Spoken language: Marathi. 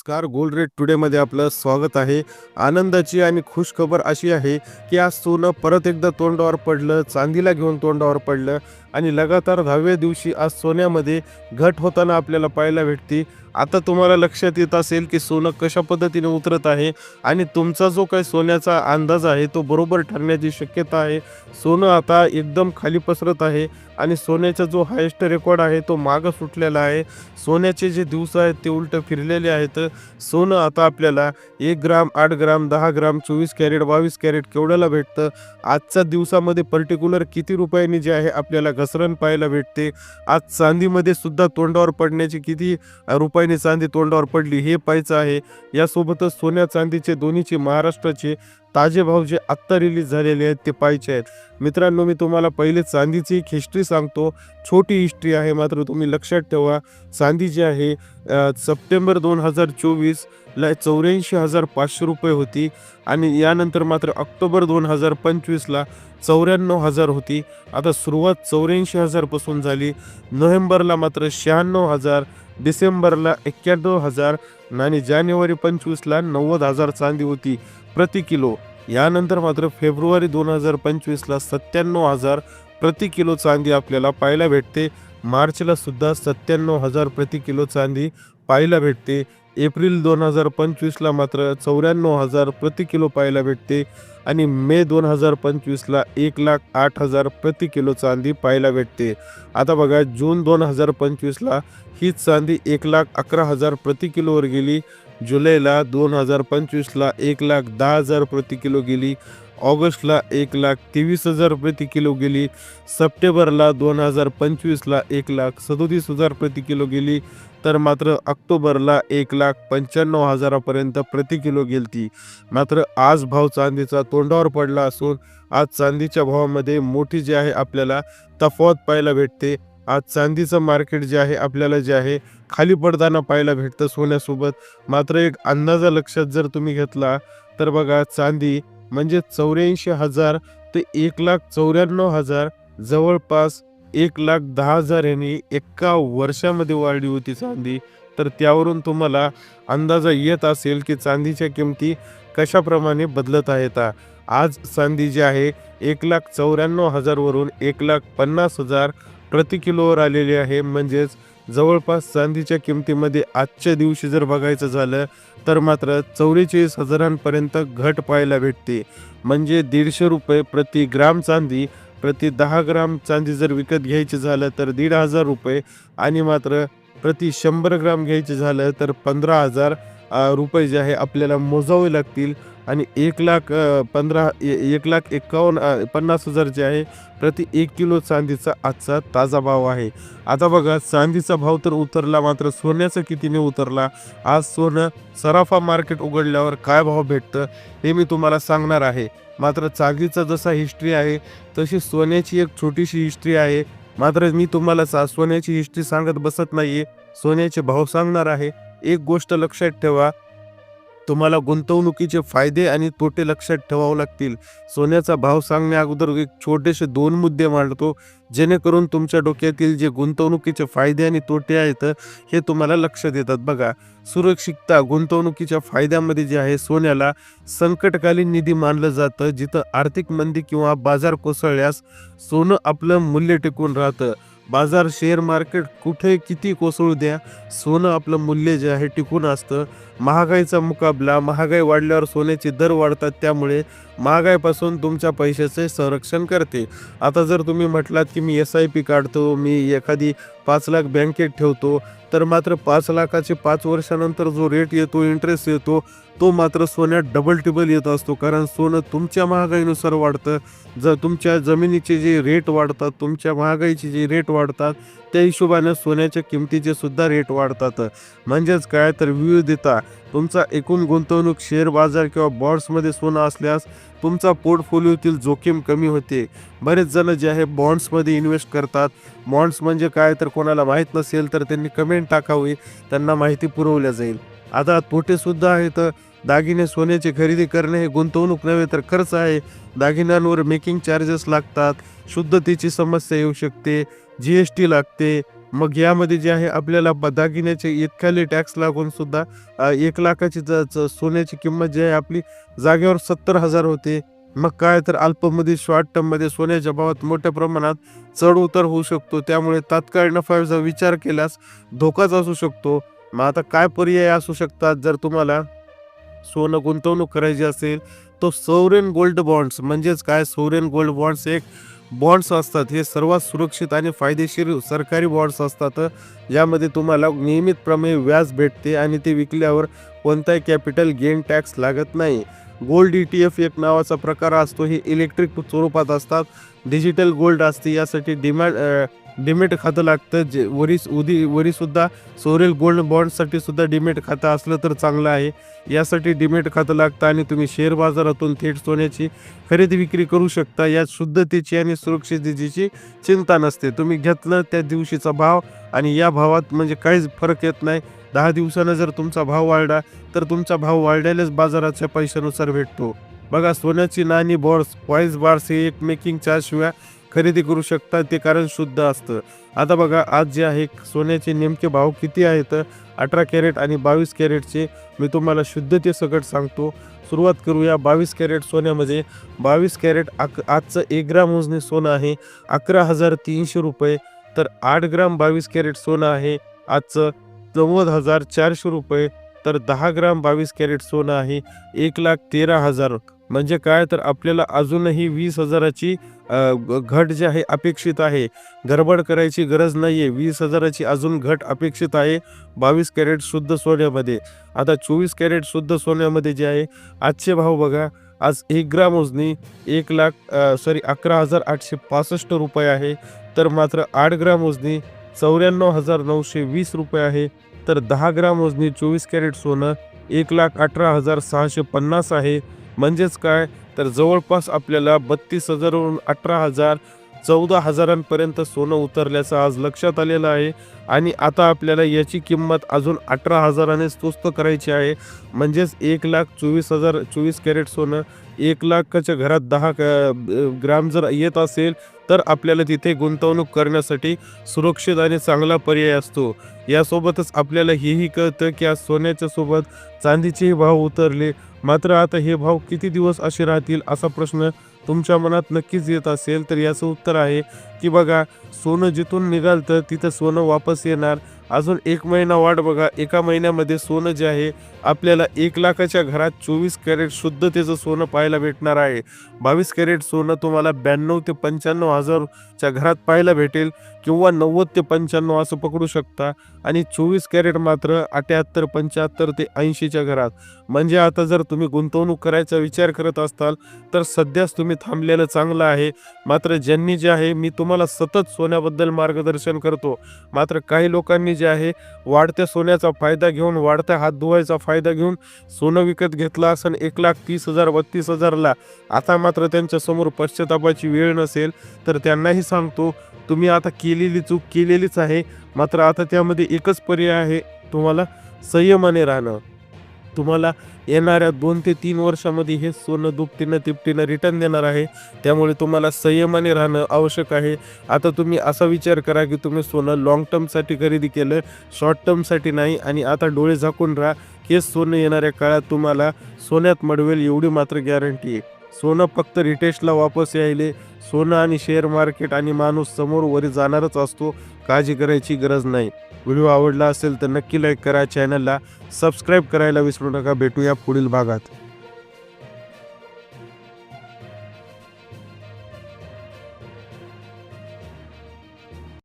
नमस्कार गोल्ड रेट टुडेमध्ये आपलं स्वागत आहे. आनंदाची आणि खुश खबर अशी आहे की आज सोनं परत एकदा तोंडावर पडलं चांदीला घेऊन तोंडावर पडलं. आणि लगातार दहाव्या दिवशी आज सोन्यामध्ये घट होताना आपल्याला पाहायला भेटते. आता तुम्हाला लक्षात येत असेल की सोनं कशा पद्धतीने उतरत आहे आणि तुमचा जो काही सोन्याचा अंदाज आहे तो बरोबर ठरण्याची शक्यता आहे. सोनं आता एकदम खाली पसरत आहे आणि सोन्याचा जो हायेस्ट रेकॉर्ड आहे तो मागं सुटलेला आहे. सोन्याचे जे दिवस आहेत ते उलट फिरलेले आहेत. सोनं आता आपल्याला एक ग्राम आठ ग्राम दहा ग्राम चोवीस कॅरेट बावीस कॅरेट केवढ्याला भेटतं? आजच्या दिवसामध्ये पर्टिक्युलर किती रुपयांनी जे आहे आपल्याला घसरण पाहायला भेटते. आज चांदीमध्ये सुद्धा तोंडावर पडण्याची किती रुपयाने चांदी तोंडावर पडली हे पाहायचं आहे. यासोबतच सोन्या चांदीचे दोन्हीचे महाराष्ट्राचे ताजे भाव जे आत्ता रिलीज झालेले आहेत ते पाहायचे आहेत. मित्रांनो मी तुम्हाला पहिले चांदीची एक हिस्ट्री सांगतो. छोटी हिस्ट्री आहे मात्र तुम्ही लक्षात ठेवा. चांदी जी आहे सप्टेंबर दोन हजार चोवीसला चौऱ्याऐंशी हजार पाचशे रुपये होती आणि यानंतर मात्र ऑक्टोबर दोन हजार पंचवीसला चौऱ्याण्णव हजार होती. आता सुरुवात चौऱ्याऐंशी हजारपासून झाली. नोव्हेंबरला मात्र शहाण्णव हजार डिसेंबरला एक्क्याण्णव हजार आणि जानेवारी पंचवीसला नव्वद हजार चांदी होती. प्रति किलो. यानंतर मात्र फेब्रुवारी दोन हजार पंचवीसला सत्त्याण्णव हजार प्रति किलो चांदी आपल्याला पाहायला भेटते. मार्चला सुद्धा सत्त्याण्णव हजार प्रति किलो चांदी पाहायला भेटते. एप्रिल दोन हजार पंचवीसला मात्र चौऱ्याण्णव हजार प्रति किलो पाहायला भेटते. आणि मे दोन हजार पंचवीसला एक लाख आठ हजार प्रति किलो चांदी पाहायला भेटते. आता बघा जून दोन हजार पंचवीसला ही चांदी एक लाख अकरा हजार प्रति किलोवर गेली. जुलैला दोन हजार पंचवीसला एक लाख दहा हजार प्रति किलो गेली. ऑगस्टला एक लाख तेवीस हजार प्रति किलो गेली. सप्टेंबरला दोन हजार पंचवीसला एक लाख सदोतीस हजार प्रति किलो गेली. तर मात्र ऑक्टोबरला एक लाख पंच्याण्णव हजारापर्यंत प्रति किलो गेलती. मात्र आज भाव चांदीचा तोंडावर पडला असून आज चांदीच्या भावामध्ये मोठी जी आहे आपल्याला तफावत पाहायला भेटते. आज चांदीचं मार्केट जे आहे आपल्याला जे आहे खाली पडताना पाहायला भेटतं सोन्यासोबत. मात्र एक अंदाजा लक्षात जर तुम्ही घेतला तर बघा चांदी म्हणजे चौऱ्याऐंशी हजार ते एक लाख चौऱ्याण्णव हजार जवळपास एक लाख दहा हजार यांनी एका वर्षामध्ये वाढली होती चांदी. तर त्यावरून तुम्हाला अंदाजा येत असेल की चांदीच्या किमती कशाप्रमाणे बदलत आहेत. आज चांदी जी आहे एक लाख चौऱ्याण्णव हजारवरून एक लाख पन्नास हजार प्रति किलोवर आलेली आहे. म्हणजेच जवळपास चांदीच्या किमतीमध्ये आजच्या दिवशी जर बघायचं झालं तर मात्र चौवेचाळीस हजारांपर्यंत घट पाहायला भेटते. म्हणजे दीडशे रुपये प्रति ग्राम चांदी प्रति दहा ग्राम चांदी जर विकत घ्यायची झालं तर दीड हजार रुपये आणि मात्र प्रति शंभर ग्राम घ्यायचे झालं तर पंधरा हजार रुपये जे आहे आपल्याला मोजावे लागतील. आणि एक लाख पंधरा ए- एक लाख एकावन्न पन्नास हजार जे आहे प्रति एक किलो चांदीचा आजचा ताजा भाव आहे. आता बघा चांदीचा भाव तर उतरला मात्र सोन्याचा कितीने उतरला? आज सोनं सराफा मार्केट उघडल्यावर काय भाव भेटतं हे मी तुम्हाला सांगणार आहे. मात्र चांदीचा जसा हिस्ट्री आहे तशी सोन्याची एक छोटीशी हिस्ट्री आहे. मात्र मी तुम्हाला सा सोन्याची हिस्ट्री सांगत बसत नाही सोन्याचे भाव सांगणार आहे. एक गोष्ट लक्षात ठेवा तुम्हाला गुंतवणुकीचे फायदे आणि तोटे लक्षात ठेवावे लागतील. सोन्याचा भाव सांगण्या अगोदर एक छोटेसे दोन मुद्दे मांडतो जेणेकरून तुमच्या डोक्यातील जे गुंतवणुकीचे फायदे आणि तोटे आहेत हे तुम्हाला लक्षात येतात बघा सुरक्षितता गुंतवणुकीच्या फायद्यामध्ये जे आहे सोन्याला संकटकालीन निधी मानलं जातं जिथं आर्थिक मंदी किंवा बाजार कोसळल्यास सोनं आपलं मूल्य टिकून राहतं. बाजार शेअर मार्केट कुठे किती कोसळू द्या सोनं आपलं मूल्य जे आहे टिकून असतं. महागाईचा मुकाबला महागाई वाढल्यावर सोन्याचे दर वाढतात त्यामुळे महागाईपासून तुमच्या पैशाचे संरक्षण करते. आता जर तुम्ही म्हटलात की मी एस आय पी काढतो मी एखादी पाच लाख बँकेत ठेवतो तर मात्र पाच लाखाचे पाच वर्षानंतर जो रेट येतो इंटरेस्ट येतो तो मात्र सोन्यात डबल टिबल येत असतो. कारण सोनं तुमच्या महागाईनुसार वाढतं. जर तुमच्या जमिनीचे जे रेट वाढतात तुमच्या महागाईचे जे रेट वाढतात त्या हिशोबानं सोन्याच्या किमतीचे सुद्धा रेट वाढतात. म्हणजेच काय तर विविधता. तुमचा एकूण गुंतवणूक शेअर बाजार किंवा बॉन्ड्समध्ये सोनं असल्यास तुमचा पोर्टफोलिओतील जोखीम कमी होते. बरेच जण जे आहे बॉन्ड्समध्ये इन्व्हेस्ट करतात. बॉन्ड्स म्हणजे काय तर कोणाला माहीत नसेल तर त्यांनी कमेंट टाकावी. त्यांना माहिती पुरवल्या जाईल. आता तोटेसुद्धा आहेत. दागिने सोन्याची खरेदी करणे हे गुंतवणूक नव्हे तर खर्च आहे. दागिन्यांवर मेकिंग चार्जेस लागतात. शुद्धतेची समस्या येऊ शकते. जी एस टी लागते. मग यामध्ये जे आहे आपल्याला दागिन्याचे इतकाले टॅक्स लागून सुद्धा एक लाखाची सोन्याची किंमत जी आहे आपली जागेवर सत्तर हजार होते. मग काय तर अल्पमध्ये शॉर्ट टर्ममध्ये सोन्याच्या भावात मोठ्या प्रमाणात चढ उतार होऊ शकतो. त्यामुळे तात्काळ नफ्याचा विचार केल्यास धोकाच असू शकतो. मग आता काय पर्याय असू शकतात? जर तुम्हाला सोनं गुंतवणूक करायची असेल तो सोवरेन गोल्ड बॉन्ड्स म्हणजेच काय? सोवरेन गोल्ड बॉन्ड्स एक बॉन्ड्स असतात हे सर्वात सुरक्षित आणि फायदेशीर सरकारी बॉन्ड्स असतात ज्यामध्ये तुम्हाला नियमितप्रमाणे व्याज भेटते आणि ते विकल्यावर कोणताही कॅपिटल गेन टॅक्स लागत नाही. गोल्ड ई टी एफ एक नावाचा प्रकार असतो हे इलेक्ट्रिक स्वरूपात असतात. डिजिटल गोल्ड असते यासाठी डिमांड डिमेट खातं लागतं. जे वरी उदी वरीसुद्धा सोरेल गोल्ड बॉन्डसाठी सुद्धा डिमेट खातं असलं तर चांगलं आहे. यासाठी डिमेट खातं लागतं आणि तुम्ही शेअर बाजारातून थेट सोन्याची खरेदी विक्री करू शकता. यात शुद्धतेची आणि सुरक्षिततेची चिंता नसते. तुम्ही घेतलं त्या दिवशीचा भाव आणि या भावात म्हणजे काहीच फरक येत नाही. दहा दिवसानं जर तुमचा भाव वाढला तर तुमचा भाव वाढलेल्याच बाजाराच्या पैशानुसार भेटतो. बघा सोन्याची नाणी बॉर्स पॉईज बार्स हे एक मेकिंग चार्जशिवाय खरेदी करू शकता ते कारण शुद्ध असतं. आता बघा आज जे आहे सोन्याचे नेमके भाव किती आहेत? अठरा कॅरेट आणि बावीस कॅरेटचे मी तुम्हाला शुद्धते सकट सांगतो. सुरुवात करूया. बावीस कॅरेट सोन्यामध्ये. बावीस कॅरेट आक आजचं एक ग्राम मोजणी सोनं आहे. अकरा हजार तीनशे रुपये. तर आठ ग्राम बावीस कॅरेट सोनं आहे. आजचं नव्वद हजार चारशे रुपये. तर दहा ग्राम बावीस कॅरेट सोनं आहे. एक लाख तेरा हजार म्हणजे काय? तर आपल्याला अजूनही वीस हजाराची घट जी आहे अपेक्षित आहे. गडबड करायची गरज नाही आहे वीस हजाराची अजून घट अपेक्षित आहे. बावीस कॅरेट शुद्ध सोन्यामध्ये. आता चोवीस कॅरेट शुद्ध सोन्यामध्ये जे आहे आजचे भाव बघा. आज एक ग्राम मोजणी एक लाख सॉरी अकरा हजार आठशे पासष्ट रुपये आहे. तर मात्र आठ ग्राम मोजणी चौऱ्याण्णव हजार नऊशे वीस रुपये आहे. तर दहा ग्राम मोजणी चोवीस कॅरेट सोनं एक लाख अठरा हजार सहाशे पन्नास आहे. म्हणजेच काय? तर जवळपास आपल्याला बत्तीस हजारवरून अठरा हजार चौदा हजारांपर्यंत सोनं उतरल्याचं आज लक्षात आलेलं आहे. आणि आता आपल्याला याची किंमत अजून अठरा हजाराने स्वस्त करायची आहे. म्हणजेच एक लाख चोवीस हजार चोवीस कॅरेट सोनं एक लाखाच्या घरात दहा ग्राम जर येत असेल तर आपल्याला तिथे गुंतवणूक करण्यासाठी सुरक्षित आणि चांगला पर्याय असतो. यासोबतच आपल्याला हेही कळतं की आज सोन्याच्या सोबत चांदीचेही भाव उतरले. मात्र आता हे भाव किती दिवस असे राहतील असा प्रश्न तुमच्या मनात नक्कीच येत असेल. तर याचं उत्तर आहे की बघा सोनं जिथून निघालतं तिथं सोनं वापस येणार. अजून एक महिना वाट बघा. एका महिन्यामध्ये सोनं जे आहे आपल्याला एक लाखाच्या घरात चोवीस कॅरेट शुद्धतेचं सोनं पाहायला भेटणार आहे. बावीस कॅरेट सोनं तुम्हाला ब्याण्णव ते पंच्याण्णव हजारच्या घरात पाहायला भेटेल किंवा नव्वद ते पंच्याण्णव असं पकडू शकता. आणि चोवीस कॅरेट मात्र अठ्याहत्तर पंच्याहत्तर ते ऐंशीच्या घरात. म्हणजे आता जर तुम्ही गुंतवणूक करायचा विचार करत असताल तर सध्याच तुम्ही थांबलेलं चांगलं आहे. मात्र ज्यांनी जे आहे मी तुम्हाला सतत सोन्याबद्दल मार्गदर्शन करतो. मात्र काही लोकांनी जे आहे वाढत्या सोन्याचा फायदा घेऊन वाढत्या हात धुवायचा फायदा घेऊन सोनं विकत घेतलं असं एक लाख तीस हजार बत्तीस हजारला. आता मात्र त्यांच्यासमोर पश्चातापाची वेळ नसेल तर त्यांनाही सांगतो तुम्ही आता केलेली चूक केलेलीच आहे मात्र आता त्यामध्ये एकच पर्याय आहे तुम्हाला संयमाने राहणं. तुम्हाला येणाऱ्या दोन ते तीन वर्षामध्ये हे सोनं दुपटीनं तिपटीनं रिटर्न देणार आहे. त्यामुळे तुम्हाला संयमाने राहणं आवश्यक आहे. आता तुम्ही असा विचार करा की तुम्ही सोनं लॉंग टर्मसाठी खरेदी केलं शॉर्ट टर्मसाठी नाही आणि आता डोळे झाकून राहा हे सोनं येणाऱ्या काळात तुम्हाला सोन्यात मडवेल एवढी मात्र गॅरंटी आहे. सोनं फक्त रिटेशला वापस यायले सोनं आणि शेअर मार्केट आणि माणूस समोर वरी जाणारच असतो काळजी करायची गरज नाही. व्हिडिओ आवडला असेल तर नक्की लाईक करा चॅनलला सबस्क्राईब करायला विसरू नका. भेटूया पुढील भागात.